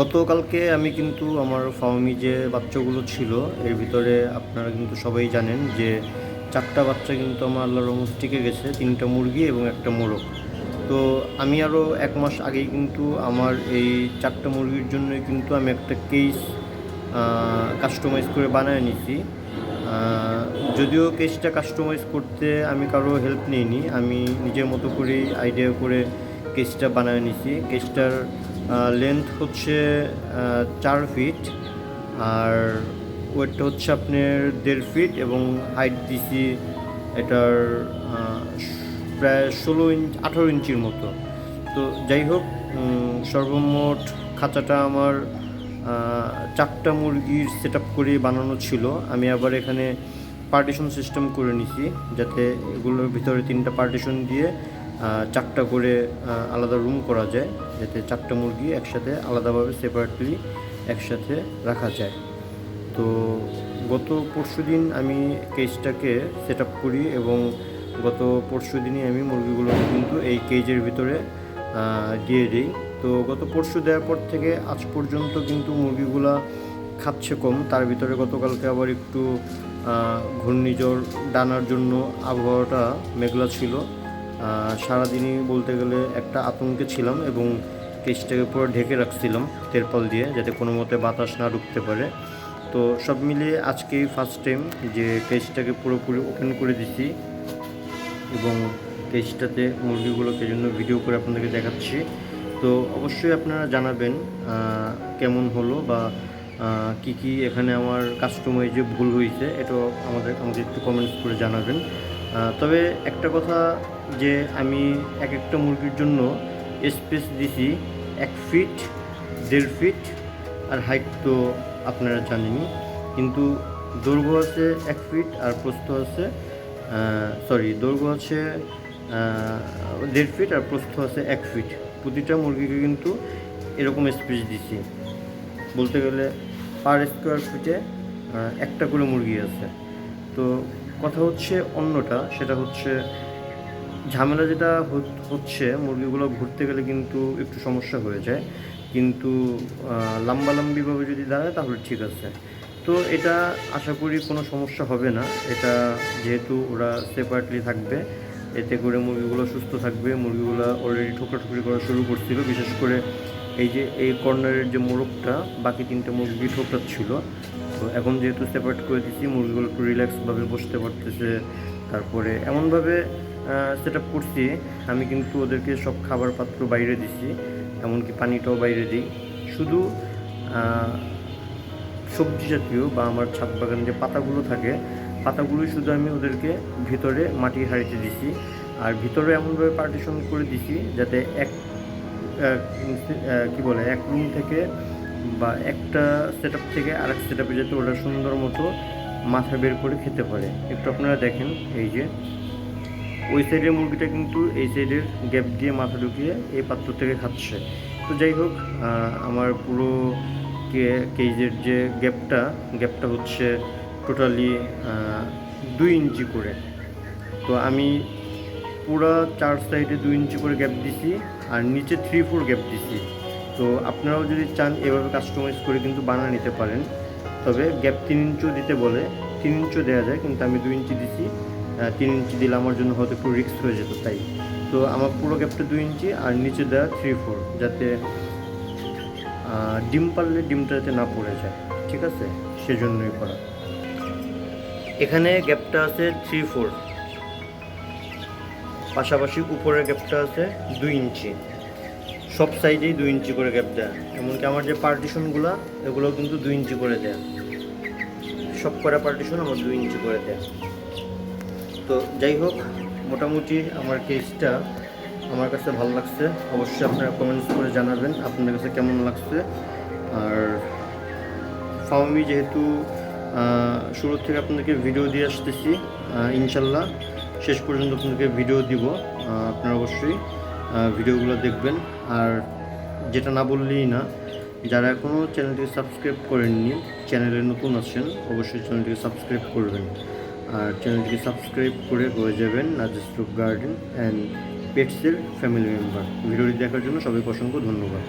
গতকালকে আমি কিন্তু আমার ফার্মি যে বাচ্চাগুলো ছিল, এর ভিতরে আপনারা কিন্তু সবাই জানেন যে চারটা বাচ্চা কিন্তু আমার আল্লাহ রহমত টিকে গেছে, তিনটা মুরগি এবং একটা মোরগ। তো আমি আরও এক মাস আগেই কিন্তু আমার এই চারটা মুরগির জন্যই কিন্তু আমি একটা কেস কাস্টমাইজ করে বানায় নিছি যদিও কেসটা কাস্টমাইজ করতে আমি কারও হেল্প নিইনি, আমি নিজের মতো করেই আইডিয়া করে কেসটা বানায় নিছি কেসটার লেন্থ হচ্ছে চার ফিট আর ওয়েটটা হচ্ছে আপনার দেড় ফিট এবং হাইট দিছি এটার প্রায় ষোলো ইঞ্চ আঠারো ইঞ্চির মতো। তো যাই হোক সর্বমোট খাঁচাটা আমার চারটা মুরগির সেট আপ করে বানানো ছিল। আমি আবার এখানে পার্টিশন সিস্টেম করে নিছি, যাতে এগুলোর ভিতরে তিনটা পার্টিশন দিয়ে চারটা করে আলাদা রুম করা যায়, যাতে চারটা মুরগি একসাথে আলাদাভাবে সেপারেটলি একসাথে রাখা যায়। তো গত পরশু দিন আমি কেজটাকে সেট আপ করি এবং গত পরশু দিনই আমি মুরগিগুলোকে কিন্তু এই কেজের ভিতরে দিয়ে দিই। তো গত পরশু দেওয়ার পর থেকে আজ পর্যন্ত কিন্তু মুরগিগুলা খাচ্ছে কম। তার ভিতরে গতকালকে আবার একটু ঘূর্ণিঝড়, ডানার জন্য আবহাওয়াটা মেঘলা ছিল। সারাদিনই বলতে গেলে একটা আতঙ্কে ছিলাম এবং কেসটাকে পুরো ঢেকে রাখছিলাম তেরপল দিয়ে যাতে কোনো মতে বাতাস না ঢুকতে পারে। তো সব মিলিয়ে আজকেই ফার্স্ট টাইম যে কেসটাকে পুরোপুরি ওপেন করে দিছি এবং কেসটাতে মুরগিগুলোকে জন্য ভিডিও করে আপনাদেরকে দেখাচ্ছি। তো অবশ্যই আপনারা জানাবেন কেমন হলো বা কি কি এখানে আমার কাস্টমাইজে ভুল হয়েছে, এটাও আমাদের, আমাকে একটু কমেন্টস করে জানাবেন। তবে একটা কথা যে আমি এক একটা মুরগির জন্য স্পেস দিছি এক ফিট দেড় ফিট আর হাইট তো আপনারা জানেনই, কিন্তু দৈর্ঘ্য আছে এক ফিট আর প্রস্থ আছে সরি দৈর্ঘ্য আছে দেড় ফিট আর প্রস্থ আছে এক ফিট প্রতিটা মুরগিকে কিন্তু এরকম স্পেস দিছি। বলতে গেলে পার স্কোয়ার ফিটে একটা করে মুরগি আছে। তো কথা হচ্ছে অন্যটা, সেটা হচ্ছে ঝামেলা যেটা হচ্ছে, মুরগিগুলো ঘুরতে গেলে কিন্তু একটু সমস্যা হয়ে যায়। কিন্তু লাম্বালাম্বিভাবে যদি দাঁড়ায় তাহলে ঠিক আছে। তো এটা আশা করি কোনো সমস্যা হবে না। এটা যেহেতু ওরা সেপারেটলি থাকবে, এতে করে মুরগিগুলো সুস্থ থাকবে। মুরগিগুলো অলরেডি ঠোকরাঠুকরি করা শুরু করছিল। বিশেষ করে এই যে, এই কর্নারের যে মোরগটা, বাকি তিনটে মুরগি ঠোকরাচ্ছিল তো এখন যেহেতু সেপারেট করে দিচ্ছি মুরগিগুলো একটু রিল্যাক্সভাবে বসতে পারতেছে, তারপরে এমনভাবে সেট আপ করছি, আমি কিন্তু ওদেরকে সব খাবার পাত্র বাইরে দিছি, এমনকি পানিটাও বাইরে দিই। শুধু সবজি জাতীয় বা আমার ছাদ বাগান যে পাতাগুলো থাকে, পাতাগুলোই শুধু আমি ওদেরকে ভিতরে মাটি হাঁড়িতে দিছি। আর ভিতরে এমনভাবে পার্টিশন করে দিছি, যাতে এক কি বলে, এক রুম থেকে বা একটা সেট থেকে আরেক সেট আপে যাতে ওরা সুন্দর মতো মাথা বের করে খেতে পারে। একটু আপনারা দেখেন, এই যে। ওই সাইডের মুরগিটা কিন্তু এই সাইডের গ্যাপ দিয়ে মাথা ঢুকিয়ে এই পাত্র থেকে খাচ্ছে। তো যাই হোক আমার পুরো কেজের যে গ্যাপটা গ্যাপটা হচ্ছে টোটালি দুই ইঞ্চি করে। তো আমি পুরো চার সাইডে দুই ইঞ্চি করে গ্যাপ দিছি, আর নিচে থ্রি ফোর গ্যাপ দিছি। তো আপনারাও যদি চান এভাবে কাস্টমাইজ করে কিন্তু বানিয়ে নিতে পারেন। তবে গ্যাপ তিন ইঞ্চিও দিতে বলে, তিন ইঞ্চিও দেওয়া যায় কিন্তু আমি দুই ইঞ্চি দিছি তিন ইঞ্চি দিলে আমার জন্য হয়তো একটু রিস্ক হয়ে যেত তাই। তো আমার পুরো গ্যাপটা দুই ইঞ্চি আর নিচে দেওয়া থ্রি ফোর যাতে ডিম পারলে ডিমটা যাতে না পড়ে যায়, ঠিক আছে? সেজন্যই করা। এখানে গ্যাপটা আছে থ্রি ফোর পাশাপাশি উপরের গ্যাপটা আছে দুই ইঞ্চি সব সাইডেই দুই ইঞ্চি করে গ্যাপ দেয়া। এমনকি আমার যে পার্টিশনগুলো এগুলো কিন্তু দুই ইঞ্চি করে দেয়া। সব করা পার্টিশন আমার দুই ইঞ্চি করে দেয়া। তো যাই হোক, মোটামুটি আমার কেসটা আমার কাছে ভালো লাগছে। অবশ্যই আপনারা কমেন্টস করে জানাবেন আপনাদের কাছে কেমন লাগছে। আর ফাউমি যেহেতু শুরু থেকে আপনাদেরকে ভিডিও দিয়ে আসতেছি ইনশাল্লাহ শেষ পর্যন্ত আপনাদেরকে ভিডিও দিব। আপনারা অবশ্যই ভিডিওগুলো দেখবেন। আর যেটা না বললেই না, যারা এখনও চ্যানেলটিকে সাবস্ক্রাইব করেননি, চ্যানেলে নতুন আছেন, অবশ্যই চ্যানেলটিকে সাবস্ক্রাইব করবেন। আর চ্যানেলটিকে সাবস্ক্রাইব করে হয়ে যাবেন নাজিস্টুক গার্ডেন অ্যান্ড পেটসের ফ্যামিলি মেম্বার। ভিডিওটি দেখার জন্য সবাইকে অসংখ্য ধন্যবাদ।